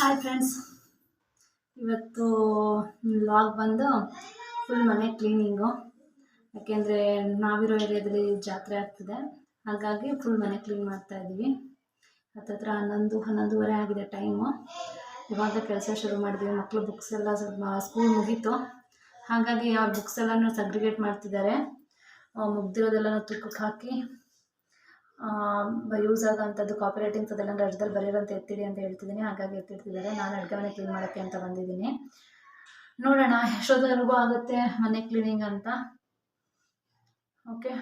Hi friends ಇವತ್ತು ಲಾಗ್ ಬಂದು ಫುಲ್ ಮನೆ ಕ್ಲೀನಿಂಗು ಯಾಕೆಂದರೆ ನಾವಿರೋ ಏರಿಯಾದಲ್ಲಿ ಜಾತ್ರೆ ಆಗ್ತಿದೆ. ಹಾಗಾಗಿ ಫುಲ್ ಮನೆ ಕ್ಲೀನ್ ಮಾಡ್ತಾ ಇದ್ದೀವಿ. ಹತ್ತತ್ರ ಹನ್ನೊಂದು, ಹನ್ನೊಂದುವರೆ ಆಗಿದೆ ಟೈಮು ಇವಾಗ ಕೆಲಸ ಶುರು ಮಾಡಿದ್ವಿ. ಮಕ್ಕಳು ಬುಕ್ಸ್ ಎಲ್ಲ ಸ್ವಲ್ಪ ಸ್ಕೂಲ್ ಮುಗೀತು. ಹಾಗಾಗಿ ಅವ್ರ ಬುಕ್ಸ್ ಎಲ್ಲನೂ ಸಗ್ರಿಗೇಟ್ ಮಾಡ್ತಿದ್ದಾರೆ. ಮುಗ್ದಿರೋದೆಲ್ಲನೂ ತೂಕಕ್ಕೆ ಹಾಕಿ ಯೂಸ್ ಆಗೋಂಥದ್ದು ಕಾಪಿ ರೈಟಿಂಗ್ಸ್ ಅದೆಲ್ಲ ರಜದಲ್ಲಿ ಬರೆಯೋದಂತ ಎತ್ತಿಡಿ ಅಂತ ಹೇಳ್ತಿದ್ದೀನಿ ಹಾಗಾಗಿ ಎತ್ತಿಡ್ತಿದ್ದಾರೆ. ನಾನು ಅಡುಗೆ ಮನೆ ಕ್ಲೀನ್ ಮಾಡೋಕ್ಕೆ ಅಂತ ಬಂದಿದ್ದೀನಿ ನೋಡೋಣ ಎಷ್ಟೊತ್ತವರೆಗೂ ಆಗುತ್ತೆ ಮನೆ ಕ್ಲೀನಿಂಗ್ ಅಂತ. ಓಕೆ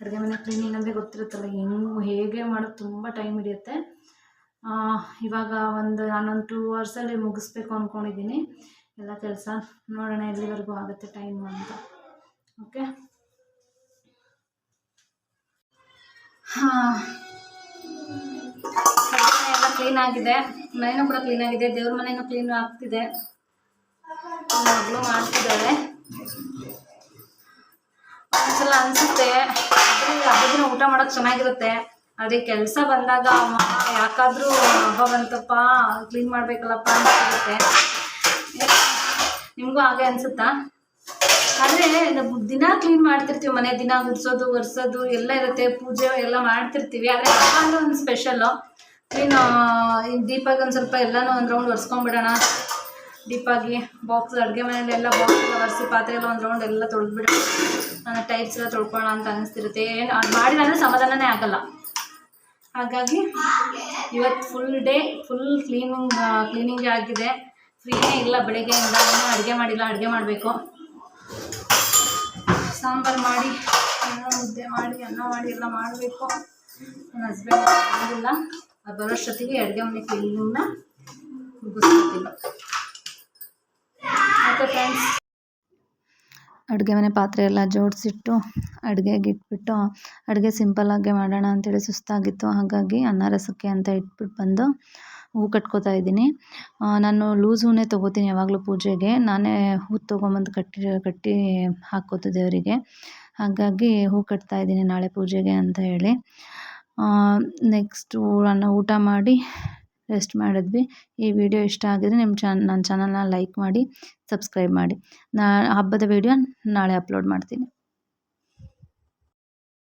ಅಡುಗೆ ಮನೆ ಕ್ಲೀನಿಂಗ್ ಅಂದರೆ ಗೊತ್ತಿರುತ್ತಲ್ಲ, ಹೆಂಗೆ, ಹೇಗೆ ಮಾಡೋದು ತುಂಬ ಟೈಮ್ ಹಿಡಿಯುತ್ತೆ. ಇವಾಗ ಒಂದು ನಾನೊಂದು ಟೂ ಅವರ್ಸಲ್ಲಿ ಮುಗಿಸ್ಬೇಕು ಅಂದ್ಕೊಂಡಿದ್ದೀನಿ ಎಲ್ಲ ಕೆಲಸ ನೋಡೋಣ ಎಲ್ಲಿವರೆಗೂ ಆಗುತ್ತೆ ಟೈಮು ಅಂತ. ಓಕೆ ಹಾಂ. ಎಲ್ಲ ಕ್ಲೀನ್ ಆಗಿದೆ. ಮನೆಯೂ ಕೂಡ ಕ್ಲೀನ್ ಆಗಿದೆ. ದೇವ್ರ ಮನೆಯೂ ಕ್ಲೀನ್ ಆಗ್ತಿದೆ. ಮಗಳು ಮಾಡ್ತಿದ್ದಾಳೆ. ಒಂದ್ಸಲ ಅನಿಸುತ್ತೆ ಹಬ್ಬದಿನ ಊಟ ಮಾಡೋಕೆ ಚೆನ್ನಾಗಿರುತ್ತೆ. ಅದೇ ಕೆಲಸ ಬಂದಾಗ ಯಾಕಾದ್ರೂ ಹಬ್ಬ ಬಂತಪ್ಪ ಕ್ಲೀನ್ ಮಾಡಬೇಕಲ್ಲಪ್ಪ ಅಂತ ನಿಮಗೂ ಹಾಗೆ ಅನಿಸುತ್ತಾ? ಆದರೆ ದಿನ ಕ್ಲೀನ್ ಮಾಡ್ತಿರ್ತೀವಿ, ಮನೆ ದಿನ ಗುಡಿಸೋದು ಒರೆಸೋದು, ಎಲ್ಲ ಇರುತ್ತೆ, ಪೂಜೆ ಎಲ್ಲ ಮಾಡ್ತಿರ್ತೀವಿ. ಆದರೆ ಹಬ್ಬ ಅಂದರೆ ಒಂದು ಸ್ಪೆಷಲ್ಲು ಕ್ಲೀನ್ ದೀಪಾಗಿ ಒಂದು ಸ್ವಲ್ಪ ಎಲ್ಲನೂ ಒಂದು ರೌಂಡ್ ಒರೆಸ್ಕೊಂಡ್ಬಿಡೋಣ. ದೀಪಾಗಿ ಬಾಕ್ಸ್ ಅಡುಗೆ ಮನೇಲಿ ಎಲ್ಲ ಬಾಕ್ಸ್ ಎಲ್ಲ ಒರೆಸಿ, ಪಾತ್ರೆ ಎಲ್ಲ ಒಂದು ರೌಂಡ್ ಎಲ್ಲ ತೊಳೆದ್ಬಿಡೋಣ. ನಾನು ಟೈಪ್ಸ್ ಎಲ್ಲ ತೊಳ್ಕೊಳ್ಳೋಣ ಅಂತ ಅನಿಸ್ತಿರುತ್ತೆ. ಏನು, ಅದು ಮಾಡಿಲ್ಲ ಅಂದರೆ ಸಮಾಧಾನನೇ ಆಗಲ್ಲ. ಹಾಗಾಗಿ ಇವತ್ತು full day full cleaning cleaning ಆಗಿದೆ. ಫ್ರೀನೇ ಇಲ್ಲ ಬೆಳಗ್ಗೆಯಿಂದ ಇನ್ನೂ ಅಡುಗೆ ಮಾಡಿಲ್ಲ, ಅಡುಗೆ ಮಾಡಬೇಕು. ಸಾಂಬಾರು ಮಾಡಿ, ಅನ್ನ ಮುದ್ದೆ ಮಾಡಿ, ಅನ್ನ ಮಾಡಿ ಎಲ್ಲ ಮಾಡಬೇಕು. ನನ್ನ ಹಸ್ಬೆಂಡ್ ಬಂದಿಲ್ಲ. ಅದು ಬರೋಷ್ಟೊತ್ತಿಗೆ ಅಡುಗೆ ಮನೆ ಕ್ಲೀನಿಂಗ್ನ ಮುಗಿಸ್ಕೊತೀನಿ ಮತ್ತು ಫ್ರೆಂಡ್ಸ್ ಅಡುಗೆ ಮನೆ ಪಾತ್ರೆ ಎಲ್ಲ ಜೋಡಿಸಿಟ್ಟು ಅಡುಗೆಗೆ ಇಟ್ಬಿಟ್ಟು, ಅಡುಗೆ ಸಿಂಪಲ್ಲಾಗೆ ಮಾಡೋಣ ಅಂತೇಳಿ ಸುಸ್ತಾಗಿತ್ತು, ಹಾಗಾಗಿ ಅನ್ನ ರಸಕ್ಕೆ ಅಂತ ಇಟ್ಬಿಟ್ಟು ಬಂದು ಹೂ ಕಟ್ಕೋತಾ ಇದ್ದೀನಿ. ನಾನು ಲೂಸ್ ಹೂನೇ ತೊಗೋತೀನಿ ಯಾವಾಗಲೂ ಪೂಜೆಗೆ. ನಾನೇ ಹೂ ತೊಗೊಂಬಂದು ಕಟ್ಟಿ ಕಟ್ಟಿ ಹಾಕೋದು ದೇವರಿಗೆ. ಹಾಗಾಗಿ ಹೂ ಕಟ್ತಾ ಇದ್ದೀನಿ ನಾಳೆ ಪೂಜೆಗೆ ಅಂತ ಹೇಳಿ. ನೆಕ್ಸ್ಟು ಅನ್ನ ಊಟ ಮಾಡಿ ರೆಸ್ಟ್ ಮಾಡಿದ್ವಿ. ಈ ವಿಡಿಯೋ ಇಷ್ಟ ಆಗಿದ್ರೆ ನಿಮ್ಮ ಚಾನ್ ನನ್ನ ಚಾನಲ್ನ ಲೈಕ್ ಮಾಡಿ, ಸಬ್ಸ್ಕ್ರೈಬ್ ಮಾಡಿ. ನಾ, ಹಬ್ಬದ ವಿಡಿಯೋ ನಾಳೆ ಅಪ್ಲೋಡ್ ಮಾಡ್ತೀನಿ.